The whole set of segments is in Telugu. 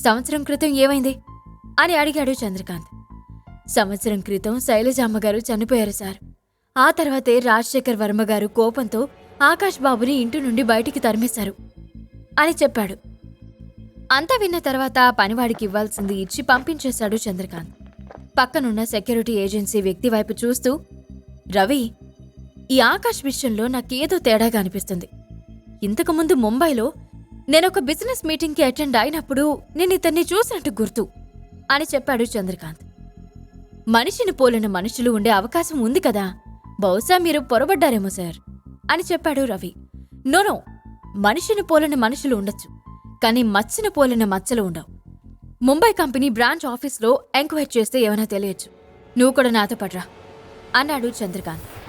సంవత్సరం క్రితం ఏమైంది? అని అడిగాడు చంద్రకాంత్. సంవత్సరం క్రితం శైలజామ్మ గారు చనిపోయారు సార్. ఆ తర్వాతే రాజశేఖర్ వర్మ గారు కోపంతో ఆకాష్ బాబుని ఇంటి నుండి బయటికి తరిమేశారు అని చెప్పాడు. అంతా విన్న తర్వాత ఆ పనివాడికి ఇవ్వాల్సింది ఇచ్చి పంపించేశాడు చంద్రకాంత్. పక్కనున్న సెక్యూరిటీ ఏజెన్సీ వ్యక్తి వైపు చూస్తూ రవి ఈ ఆకాష్ విషయంలో నాకేదో తేడాగా అనిపిస్తుంది. ఇంతకుముందు ముంబైలో నేనొక బిజినెస్ మీటింగ్కి అటెండ్ అయినప్పుడు నేను ఇతన్ని చూసినట్టు గుర్తు అని చెప్పాడు చంద్రకాంత్. మనిషిని పోలిన మనుషులు ఉండే అవకాశం ఉంది కదా బహుశా మీరు పొరబడ్డారేమో సార్ అని చెప్పాడు రవి. నోనో మనిషిని పోలిన మనుషులు ఉండొచ్చు కానీ మచ్చను పోలిన మచ్చలు ఉండవు. ముంబై కంపెనీ బ్రాంచ్ ఆఫీస్లో ఎంక్వైరీ చేస్తే ఏమైనా తెలియచ్చు. నువ్వు కూడా నాతో పడ్రా అన్నాడు చంద్రకాంత్.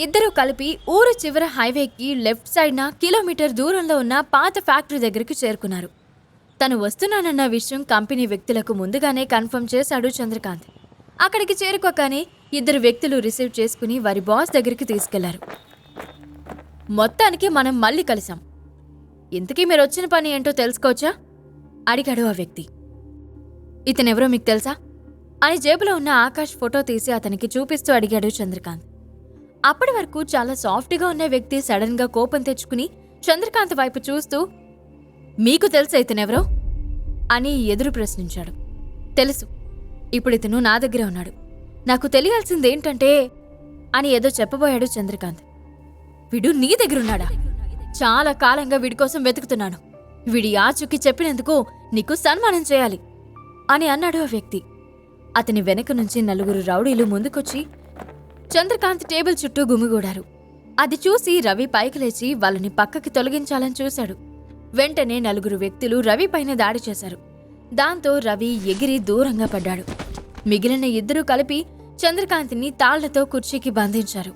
ఇద్దరూ కలిపి ఊరు చివర హైవేకి లెఫ్ట్ సైడ్న కిలోమీటర్ దూరంలో ఉన్న పాత ఫ్యాక్టరీ దగ్గరికి చేరుకున్నారు. తను వస్తున్నానన్న విషయం కంపెనీ వ్యక్తులకు ముందుగానే కన్ఫర్మ్ చేశాడు చంద్రకాంత్. అక్కడికి చేరుకోగానే ఇద్దరు వ్యక్తులు రిసీవ్ చేసుకుని వారి బాస్ దగ్గరికి తీసుకెళ్ళారు. మొత్తానికి మనం మళ్ళీ కలిసాం. ఇంతకీ మీరు వచ్చిన పని ఏంటో తెలుసుకోవచ్చా? అడిగాడు ఆ వ్యక్తి. ఇతనెవరో మీకు తెలుసా? అని జేబులో ఉన్న ఆకాష్ ఫోటో తీసి అతనికి చూపిస్తూ అడిగాడు చంద్రకాంత్. అప్పటి వరకు చాలా సాఫ్ట్గా ఉన్న వ్యక్తి సడన్గా కోపం తెచ్చుకుని చంద్రకాంత్ వైపు చూస్తూ మీకు తెలుసు ఇతనెవరో? అని ఎదురు ప్రశ్నించాడు. తెలుసు. ఇప్పుడు ఇతను నా దగ్గర ఉన్నాడు. నాకు తెలియాల్సిందేంటంటే అని ఏదో చెప్పబోయాడు చంద్రకాంత్. వీడు నీ దగ్గరున్నాడా? చాలా కాలంగా వీడి కోసం వెతుకుతున్నాను. వీడి ఆచూకి చెప్పినందుకు నీకు సన్మానం చేయాలి అని అన్నాడు ఆ వ్యక్తి. అతని వెనక నుంచి నలుగురు రౌడీలు ముందుకొచ్చి చంద్రకాంత్ టేబుల్ చుట్టూ గుమిగూడారు. అది చూసి రవి పైకి లేచి వాళ్ళని పక్కకి తొలగించాలని చూశాడు. వెంటనే నలుగురు వ్యక్తులు రవి పైన దాడి చేశారు. దాంతో రవి ఎగిరి దూరంగా పడ్డాడు. మిగిలిన ఇద్దరూ కలిపి చంద్రకాంతిని తాళ్ళతో కుర్చీకి బంధించారు.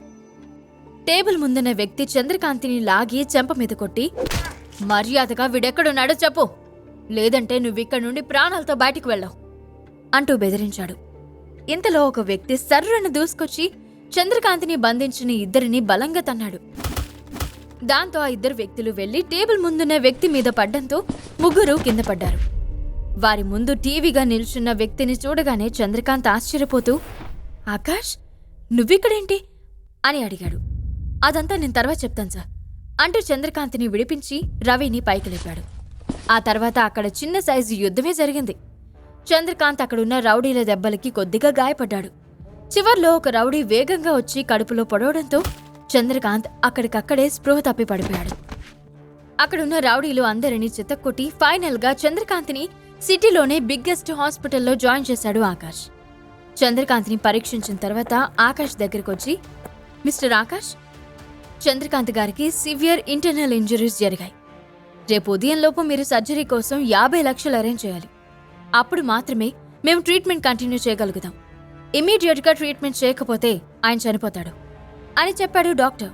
టేబుల్ ముందున్న వ్యక్తి చంద్రకాంతిని లాగి చెంప మీద కొట్టి మర్యాదగా వీడెక్కడున్నాడో చెప్పు. లేదంటే నువ్విక్కడి నుండి ప్రాణాలతో బయటికి వెళ్ళావు. అంటూ బెదిరించాడు. ఇంతలో ఒక వ్యక్తి సర్రను దూసుకొచ్చి చంద్రకాంతిని బంధించిన ఇద్దరిని బలంగా తన్నాడు. దాంతో ఆ ఇద్దరు వ్యక్తులు వెళ్ళి టేబుల్ ముందున్న వ్యక్తి మీద పడ్డంతో ముగ్గురు కింద పడ్డారు. వారి ముందు టీవీగా నిల్చున్న వ్యక్తిని చూడగానే చంద్రకాంత్ ఆశ్చర్యపోతూ ఆకాష్ నువ్విక్కడేంటి? అని అడిగాడు. అదంతా నేను తర్వాత చెప్తాను సార్ అంటూ చంద్రకాంత్ని విడిపించి రవిని పైకి లేపాడు. ఆ తర్వాత అక్కడ చిన్న సైజు యుద్ధమే జరిగింది. చంద్రకాంత్ అక్కడున్న రౌడీల దెబ్బలకి కొద్దిగా గాయపడ్డాడు. చివర్లో ఒక రౌడీ వేగంగా వచ్చి కడుపులో పొడవడంతో చంద్రకాంత్ అక్కడికక్కడే స్పృహ తప్పి పడిపోయాడు. అక్కడున్న రౌడీలు అందరినీ చిత్తకొట్టి ఫైనల్గా చంద్రకాంత్ని సిటీలోనే బిగ్గెస్ట్ హాస్పిటల్లో జాయిన్ చేశాడు ఆకాష్. చంద్రకాంత్ని పరీక్షించిన తర్వాత ఆకాష్ దగ్గరకొచ్చి మిస్టర్ ఆకాష్ చంద్రకాంత్ గారికి సివియర్ ఇంటర్నల్ ఇంజరీస్ జరిగాయి. రేపు ఉదయంలోపు మీరు సర్జరీ కోసం యాభై లక్షలు అరేంజ్ చేయాలి. అప్పుడు మాత్రమే మేము ట్రీట్మెంట్ కంటిన్యూ చేయగలుగుతాం. ఇమీడియట్గా ట్రీట్మెంట్ చేయకపోతే ఆయన చనిపోతాడు అని చెప్పాడు డాక్టర్.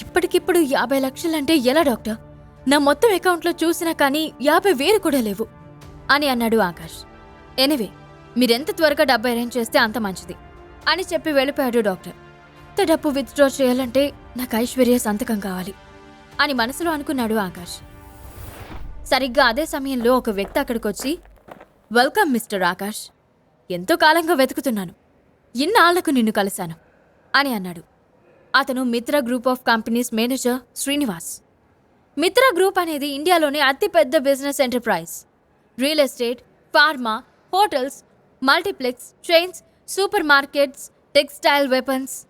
ఇప్పటికిప్పుడు యాభై లక్షలంటే ఎలా డాక్టర్? నా మొత్తం అకౌంట్లో చూసినా కానీ యాభై వేలు కూడా లేవు అని అన్నాడు ఆకాష్. ఎనివే మీరెంత త్వరగా డబ్బు అరేంజ్ చేస్తే అంత మంచిది అని చెప్పి వెళ్ళిపోయాడు డాక్టర్. ఇంత డబ్బు విత్డ్రా చేయాలంటే నాకు ఐశ్వర్య సంతకం కావాలి అని మనసులో అనుకున్నాడు ఆకాష్. సరిగ్గా అదే సమయంలో ఒక వ్యక్తి అక్కడికొచ్చి వెల్కమ్ మిస్టర్ ఆకాష్. ఎంతో కాలంగా వెతుకుతున్నాను. ఇన్నాళ్ళకు నిన్ను కలిశాను అని అన్నాడు. అతను Mitra group of companies manager Srinivas. Mitra group అనేది ఇండియాలోనే అతిపెద్ద business enterprise. Real estate pharma hotels multiplex trains super markets textile weapons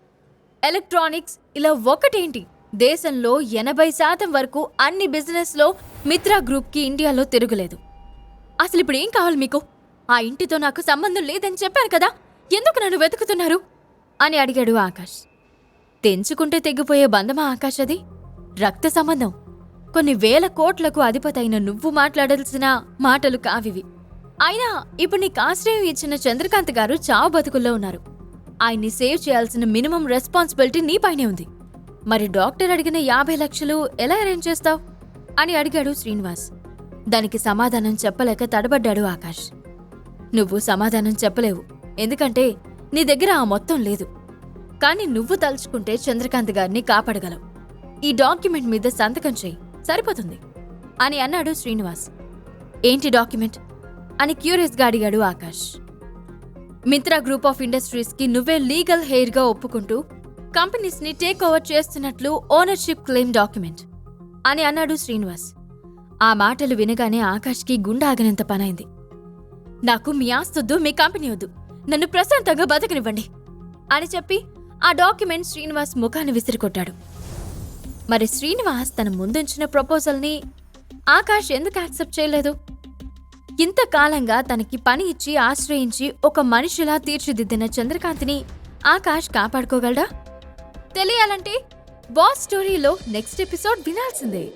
electronics ఇలా ఒకటేంటి? దేశంలో ఎనభై శాతం వరకు అన్ని బిజినెస్లో మిత్రా గ్రూప్కి ఇండియాలో తిరగలేదు. అసలు ఇప్పుడు ఏం కావాలి మీకు? ఆ ఇంటితో నాకు సంబంధం లేదని చెప్పాను కదా? ఎందుకు నన్ను వెతుకుతున్నారు? అని అడిగాడు ఆకాష్. తెంచుకుంటే తెగిపోయే బంధమా ఆకాష్ అది? రక్త సంబంధం. కొన్ని వేల కోట్లకు అధిపతైన నువ్వు మాట్లాడాల్సిన మాటలు కావివి. అయినా ఇప్పుడు నీకు ఆశ్రయం ఇచ్చిన చంద్రకాంత్ గారు చావు బతుకుల్లో ఉన్నారు. ఆయన్ని సేవ్ చేయాల్సిన మినిమం రెస్పాన్సిబిలిటీ నీపైనే ఉంది. మరి డాక్టర్ అడిగిన యాభై లక్షలు ఎలా అరేంజ్ చేస్తావు? అని అడిగాడు శ్రీనివాస్. దానికి సమాధానం చెప్పలేక తడబడ్డాడు ఆకాష్. నువ్వు సమాధానం చెప్పలేవు. ఎందుకంటే నీ దగ్గర ఆ మొత్తం లేదు. కానీ నువ్వు తలుచుకుంటే చంద్రకాంత్ గారిని కాపాడగలవు. ఈ డాక్యుమెంట్ మీద సంతకం చెయ్యి సరిపోతుంది. అని అన్నాడు శ్రీనివాస్. ఏంటి డాక్యుమెంట్? అని క్యూరియస్గా అడిగాడు ఆకాష్. మిత్రా గ్రూప్ ఆఫ్ ఇండస్ట్రీస్కి నువ్వే లీగల్ హెయిర్గా ఒప్పుకుంటూ కంపెనీస్ని టేక్ ఓవర్ చేస్తున్నట్లు ఓనర్షిప్ క్లెయిమ్ డాక్యుమెంట్. అని అన్నాడు శ్రీనివాస్. ఆ మాటలు వినగానే ఆకాష్కి గుండాగినంత ఆగనంత పనైంది. నాకు మీ ఆస్తొద్దు మీ కంపెనీ వద్దు. నన్ను ప్రశాంతంగా బతకనివ్వండి అని చెప్పి ఆ డాక్యుమెంట్ శ్రీనివాస్ ముఖాన్ని విసిరికొట్టాడు. మరి శ్రీనివాస్ తన ముందుంచిన ప్రపోజల్ని ఆకాష్ ఎందుకు యాక్సెప్ట్ చేయలేదు? ఇంతకాలంగా తనకి పని ఇచ్చి ఆశ్రయించి ఒక మనిషిలా తీర్చిదిద్దిన చంద్రకాంత్ని ఆకాష్ కాపాడుకోగలడా? తెలియాలంటే బాస్ స్టోరీలో నెక్స్ట్ ఎపిసోడ్ వినాల్సిందే.